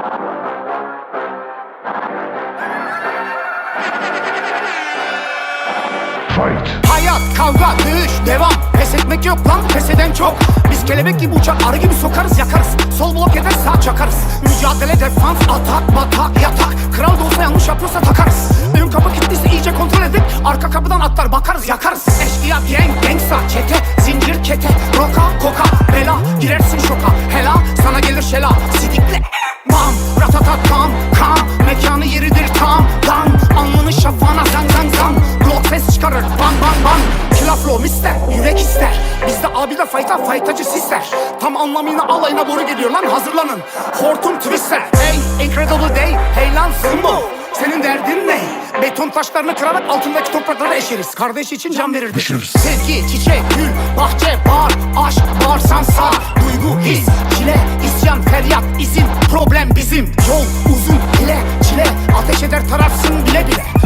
Fight. Hayat, kavga, dövüş, devam. Pes etmek yok lan, pes eden çok. Biz kelebek gibi uçar, arı gibi sokarız, yakarız. Sol blok eder, sağ çakarız. Mücadele, defans, atak, batak, yatak. Kral da olsa yanlış yapıyorsa takarız. Ön kapı kilitliyse iyice kontrol edip Arka kapıdan atlar, bakarız, yakarız. Eşkıya, gang, gangsta, çete, zincir, kete. Roka, koka, bela, girersin şoka. Hela, sana gelir şela. Bam Kilaflo mister, yürek ister. Bizde abi de fayta, faytacı sisler Tam anlamıyla alayına boru geliyor lan hazırlanın. Hortum twister, hey incredible day. Hey lan Simbo, senin derdin ne? Beton taşlarını kırarak altındaki toprakları eşeriz. Kardeş için can verirdik. Pişiririz. Sevgi, çiçek, gül, bahçe, bar Aşk, bağırsan sağ Duygu, his, çile, isyan, feryat, izin Problem bizim, yol uzun, bile, çile. Ateş eder tararsın bile bile